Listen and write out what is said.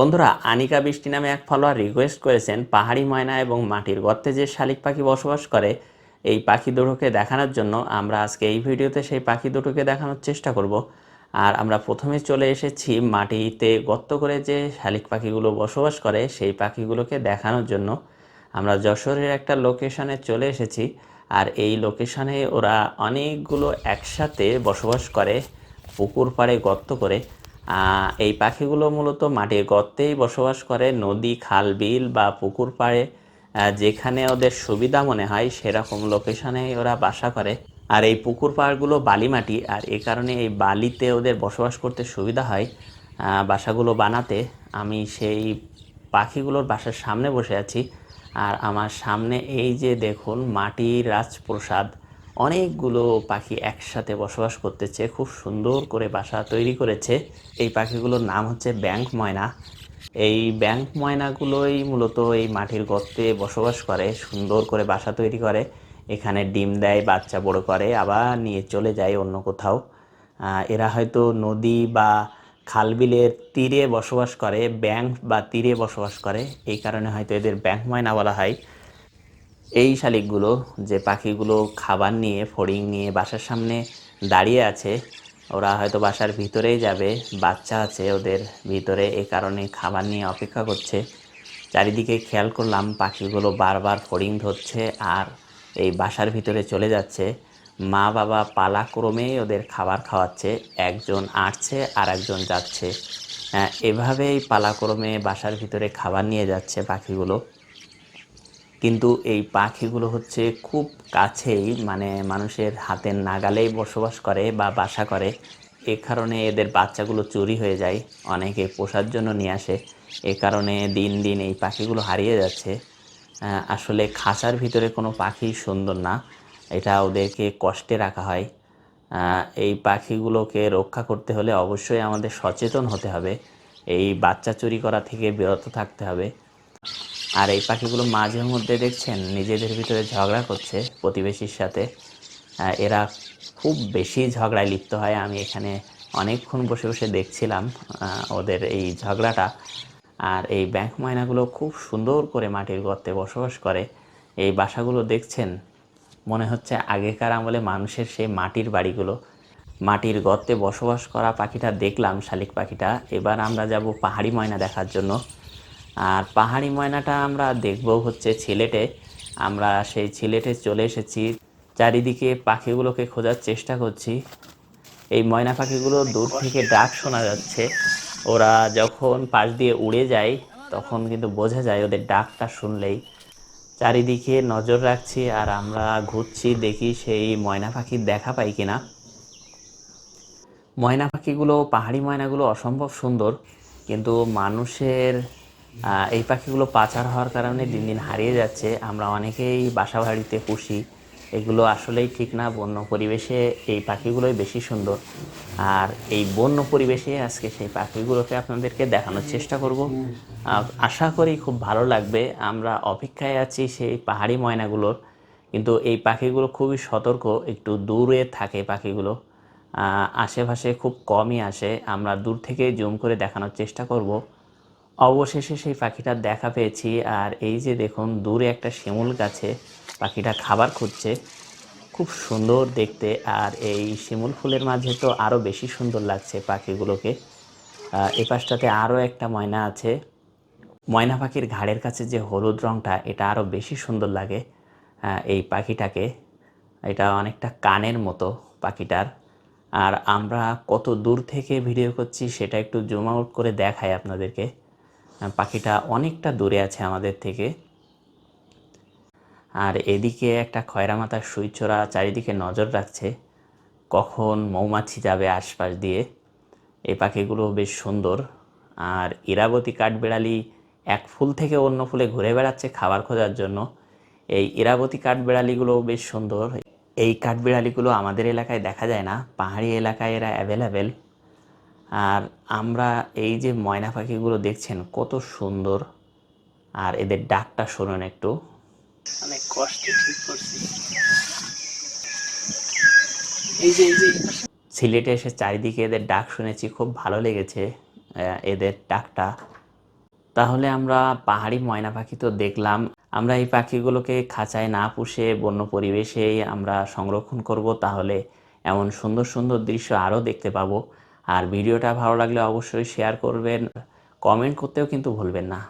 বন্ধুরা, আনিকা বৃষ্টি নামে এক ফলোয়ার রিকোয়েস্ট করেছেন পাহাড়ি ময়না এবং মাটির গর্তে যে শালিক পাখি বসবাস করে, এই পাখি দুটোকে দেখানোর জন্য আমরা আজকে এই ভিডিওতে সেই পাখি দুটোকে দেখানোর চেষ্টা করব। আর আমরা প্রথমে চলে এসেছি মাটিতে গর্ত করে যে শালিক পাখিগুলো বসবাস করে, সেই পাখিগুলোকে দেখানোর জন্য। আমরা যশোরের একটা লোকেশনে চলে এসেছি, আর এই লোকেশনে ওরা অনেকগুলো একসাথে বসবাস করে পুকুর পাড়ে গর্ত করে। এই পাখিগুলো মূলত মাটির গর্তেই বসবাস করে, নদী, খাল, বিল বা পুকুর পাড়ে যেখানে ওদের সুবিধা মনে হয় সেরকম লোকেশনে ওরা বাসা করে। আর এই পুকুর পাড়গুলো বালি মাটি, আর এ কারণে এই বালিতে ওদের বসবাস করতে সুবিধা হয় বাসাগুলো বানাতে। আমি সেই পাখিগুলোর বাসার সামনে বসে আছি, আর আমার সামনে এই যে দেখুন মাটির রাজপ্রসাদ। অনেকগুলো পাখি একসাথে বসবাস করতেছে, খুব সুন্দর করে বাসা তৈরি করেছে। এই পাখিগুলোর নাম হচ্ছে ব্যাংক ময়না। এই ব্যাংক ময়নাগুলোই মূলত এই মাটির গর্তে বসবাস করে, সুন্দর করে বাসা তৈরি করে। এখানে ডিম দেয়, বাচ্চা বড় করে, আবার নিয়ে চলে যায় অন্য কোথাও। এরা হয়তো নদী বা খালবিলের তীরে বসবাস করে, ব্যাংক বা তীরে বসবাস করে। এই কারণে হয়তো এদের ব্যাংক ময়না বলা হয়। এই শালিকগুলো যে পাখিগুলো খাবার নিয়ে ফড়িং নিয়ে বাসার সামনে দাঁড়িয়ে আছে ওরা হয়তো বাসার ভিতরেই যাবে বাচ্চা আছে ওদের ভিতরে এই কারণে খাবার নিয়ে অপেক্ষা করছে। চারিদিকে খেয়াল করলাম পাখিগুলো বারবার ফড়িং ধরছে আর এই বাসার ভিতরে চলে যাচ্ছে। মা বাবা পালাক্রমেই ওদের খাবার খাওয়াচ্ছে একজন আটছে আর একজন যাচ্ছে। আহ, এভাবেই পালাক্রমে বাসার ভিতরে খাবার নিয়ে যাচ্ছে পাখিগুলো। কিন্তু এই পাখিগুলো হচ্ছে খুব কাছেই মানে মানুষের হাতের নাগালেই বসবাস করে বা বাসা করে। এ কারণে এদের বাচ্চাগুলো চুরি হয়ে যায়, অনেকে পোষার জন্য নিয়ে আসে। এ কারণে দিন দিন এই পাখিগুলো হারিয়ে যাচ্ছে। আসলে খাঁচার ভিতরে কোনো পাখি সুন্দর না, এটা ওদেরকে কষ্টে রাখা হয়। এই পাখিগুলোকে রক্ষা করতে হলে অবশ্যই আমাদের সচেতন হতে হবে। এই বাচ্চা চুরি করা থেকে বিরত থাকতে হবে। আর এই পাখিগুলো মাঝে মধ্যে দেখছেন, নিজেদের ভিতরে ঝগড়া করছে প্রতিবেশীর সাথে। এরা খুব বেশি ঝগড়ায় লিপ্ত হয়। আমি এখানে অনেকক্ষণ বসে বসে দেখছিলাম ওদের এই ঝগড়াটা। আর এই ব্যাংক ময়নাগুলো খুব সুন্দর করে মাটির গর্তে বসবাস করে। এই বাসাগুলো দেখছেন, মনে হচ্ছে আগেকার আমলে মানুষের সেই মাটির বাড়িগুলো। মাটির গর্তে বসবাস করা পাখিটা দেখলাম, শালিক পাখিটা। এবার আমরা যাব পাহাড়ি ময়না দেখার জন্য। আর পাহাড়ি ময়নাটা আমরা দেখব হচ্ছে সিলেটে আমরা সেই সিলেটে চলে এসেছি। চারিদিকে পাখিগুলোকে খোঁজার চেষ্টা করছি। এই ময়না পাখিগুলো দূর থেকে ডাক শোনা যাচ্ছে। ওরা যখন পাশ দিয়ে উড়ে যায়, তখন কিন্তু বোঝা যায় ওদের ডাকটা শুনলেই। চারিদিকে নজর রাখছি আর আমরা ঘুরছি, দেখি সেই ময়না পাখির দেখা পাই কিনা। ময়না পাখিগুলো, পাহাড়ি ময়নাগুলো অসম্ভব সুন্দর। কিন্তু মানুষের এই পাখিগুলো পাচার হওয়ার কারণে দিন দিন হারিয়ে যাচ্ছে। আমরা অনেকেই বাসা বাড়িতে পুষি। এগুলো আসলেই ঠিক না, বন্য পরিবেশে এই পাখিগুলোই বেশি সুন্দর। আর এই বন্য পরিবেশে আজকে সেই পাখিগুলোকে আপনাদেরকে দেখানোর চেষ্টা করব। আশা করি খুব ভালো লাগবে। আমরা অপেক্ষায় আছি সেই পাহাড়ি ময়নাগুলোর। কিন্তু এই পাখিগুলো খুবই সতর্ক, একটু দূরে থাকে পাখিগুলো। আশেপাশে খুব কমই আসে। আমরা দূর থেকে জুম করে দেখানোর চেষ্টা করব। অবশেষে সেই পাখিটার দেখা পেয়েছি। আর এই যে দেখুন, দূরে একটা শিমুল গাছে পাখিটা খাবার খুঁজছে। খুব সুন্দর দেখতে। আর এই শিমুল ফুলের মাঝে তো আরও বেশি সুন্দর লাগছে পাখিগুলোকে। এ পাশটাতে আরও একটা ময়না আছে। ময়না পাখির ঘাড়ের কাছে যে হলুদ রঙটা এটা আরও বেশি সুন্দর লাগে এই পাখিটাকে। এটা অনেকটা কানের মতো পাখিটার। আর আমরা কত দূর থেকে ভিডিও করছি, সেটা একটু জুম আউট করে দেখাই আপনাদেরকে। পাখিটা অনেকটা দূরে আছে আমাদের থেকে। আর এদিকে একটা খয়রা মাথার সুইচোরা চারিদিকে নজর রাখছে, কখন মৌমাছি যাবে আশপাশ দিয়ে। এই পাখিগুলো বেশ সুন্দর। আর ইরাবতী কাঠবেড়ালি এক ফুল থেকে অন্য ফুলে ঘুরে বেড়াচ্ছে খাবার খোঁজার জন্য। এই ইরাবতী কাঠবেড়ালিগুলো বেশ সুন্দর। এই কাঠবেড়ালিগুলো আমাদের এলাকায় দেখা যায় না, পাহাড়ি এলাকায় এরা অ্যাভেলেবেল আর আমরা এই যে ময়না পাখিগুলো দেখছেন কত সুন্দর। আর এদের ডাকটা শুনুন একটু। সিলেটে এসে চারিদিকে এদের ডাক শুনেছি খুব ভালো লেগেছে এদের ডাকটা। তাহলে আমরা পাহাড়ি ময়না পাখি তো দেখলাম। আমরা এই পাখিগুলোকে খাঁচায় না পুষে বন্য পরিবেশেই আমরা সংরক্ষণ করব তাহলে এমন সুন্দর সুন্দর দৃশ্য আরও দেখতে পাবো। আর ভিডিওটা ভালো লাগলে অবশ্যই শেয়ার করবেন কমেন্ট করতেও কিন্তু ভুলবেন না।